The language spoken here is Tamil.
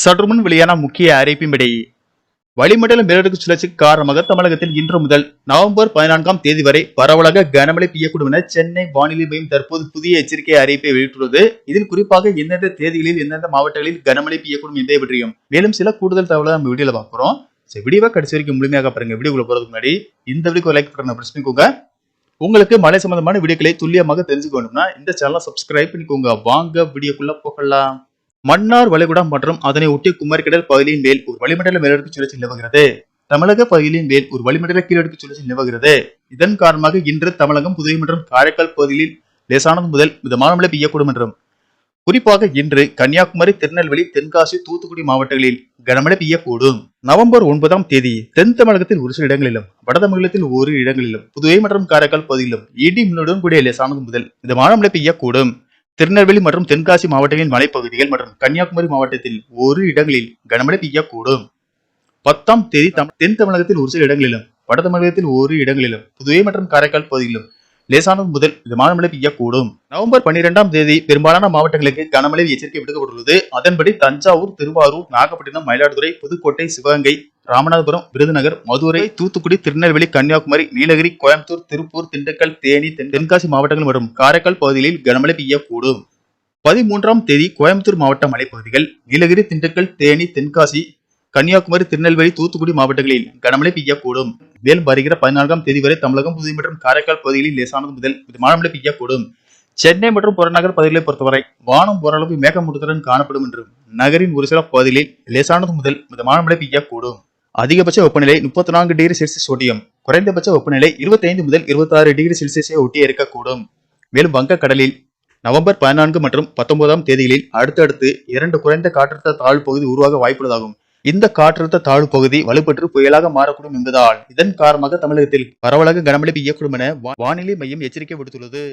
சற்றுமுன் வெளியான முக்கிய அறிவிப்பின்படி வளிமண்டல மேலடுக்கு சுழற்சிக்கு காரணமாக தமிழகத்தில் இன்று முதல் நவம்பர் பதினான்காம் தேதி வரை பரவலாக கனமழை பெய்யக்கூடும் என சென்னை வானிலை மையம் தற்போது புதிய எச்சரிக்கை அறிவிப்பை வெளியிட்டுள்ளது. இதில் குறிப்பாக எந்தெந்த தேதிகளில் எந்தெந்த மாவட்டங்களில் கனமழை பெய்யக்கூடும் என்பதை பற்றியும் மேலும் சில கூடுதல் தகவலை நம்ம வீடியோல பார்க்குறோம். சரி வீடியோவை கடைசி வரைக்கும் முழுமையாக பாருங்க. வீடியோக்குள்ள போறதுக்கு முன்னாடி இந்த வீடியோக்கு லைக் பண்ண பிரஸ் பண்ணிக்கோங்க. உங்களுக்கு மழை சம்பந்தமான வீடியோக்களை துல்லியமாக தெரிஞ்சுக்கணும்னா இந்த சேனலை சப்ஸ்கிரைப் பண்ணிக்கோங்க. வாங்க வீடியோக்குள்ள போகலாம். மன்னார் வளைகுடா மற்றும் அதனை ஒட்டி குமரிக்கடல் பகுதியின் மேல் ஒரு வளிமண்டல மேலடுக்கு சுழற்சி நிலவுகிறது. தமிழக பகுதியின் மேல் ஒரு வளிமண்டல கீழடுக்கு சுழற்சி நிலவுகிறது. இதன் காரணமாக இன்று தமிழகம் புதுவை மற்றும் காரைக்கால் பகுதியில் லேசானது முதல் மிதமான மழை பெய்யக்கூடும் என்றும் குறிப்பாக இன்று கன்னியாகுமரி திருநெல்வேலி தென்காசி தூத்துக்குடி மாவட்டங்களில் கனமழை பெய்யக்கூடும். நவம்பர் ஒன்பதாம் தேதி தென் தமிழகத்தில் ஒரு சில இடங்களிலும் வட தமிழகத்தில் ஒரு இடங்களிலும் புதுவை மற்றும் காரைக்கால் பகுதியிலும் இடி மின்னுடன் கூடிய லேசானது முதல் மிதமான மழை பெய்யக்கூடும். திருநெல்வேலி மற்றும் தென்காசி மாவட்டங்களின் மலைப்பகுதிகள் மற்றும் கன்னியாகுமரி மாவட்டத்தில் ஒரு இடங்களில் கனமழை பெய்யக்கூடும். பத்தாம் தேதி தென் தமிழகத்தில் ஒரு சில இடங்களிலும் வட தமிழகத்தில் ஒரு இடங்களிலும் புதுவை மற்றும் காரைக்கால் பகுதியிலும் லேசானது முதல் விமான மழை பெய்யக்கூடும். நவம்பர் பன்னிரெண்டாம் தேதி பெரும்பாலான மாவட்டங்களுக்கு கனமழை எச்சரிக்கை விடுக்கப்பட்டுள்ளது. அதன்படி தஞ்சாவூர் திருவாரூர் நாகப்பட்டினம் மயிலாடுதுறை புதுக்கோட்டை சிவகங்கை ராமநாதபுரம் விருதுநகர் மதுரை தூத்துக்குடி திருநெல்வேலி கன்னியாகுமரி நீலகிரி கோயம்புத்தூர் திருப்பூர் திண்டுக்கல் தேனி தென்- தென்காசி மாவட்டங்கள் மற்றும் காரைக்கால் பகுதிகளில் கனமழை பெய்யக்கூடும். பதிமூன்றாம் தேதி கோயம்புத்தூர் மாவட்ட மலைப்பகுதிகள் நீலகிரி திண்டுக்கல் தேனி தென்காசி கன்னியாகுமரி திருநெல்வேலி தூத்துக்குடி மாவட்டங்களில் கனமழை பெய்யக்கூடும். மேலும் வருகிற பதினான்காம் தேதி வரை தமிழகம் புதுவை மற்றும் காரைக்கால் பகுதிகளில் லேசானது முதல் மிதமான மழை பெய்யக்கூடும். சென்னை மற்றும் புறநகர் பகுதிகளை பொறுத்தவரை வானம் ஓரளவு மேகமூட்டத்துடன் காணப்படும் என்றும் நகரின் ஒரு சில பகுதிகளில் லேசானது முதல் மிதமான மழை பெய்யக்கூடும். அதிகபட்ச வெப்பநிலை முப்பத்தி நான்கு டிகிரி செல்சியஸ் ஒட்டியும் குறைந்தபட்ச வெப்பநிலை 25 முதல் 26 டிகிரி செல்சியஸை ஒட்டி இருக்கக்கூடும். மேலும் வங்கக்கடலில் நவம்பர் பதினான்கு மற்றும் பத்தொன்பதாம் தேதிகளில் அடுத்தடுத்து இரண்டு குறைந்த காற்றழுத்த தாழ்வு பகுதி உருவாக வாய்ப்புள்ளதாகும். இந்த காற்றழுத்த தாழ்வு பகுதி வலுப்பெற்று புயலாக மாறக்கூடும் என்பதால் இதன் காரணமாக தமிழகத்தில் பரவலாக கனமழை பெய்யக்கூடும் என வானிலை மையம் எச்சரிக்கை விடுத்துள்ளது.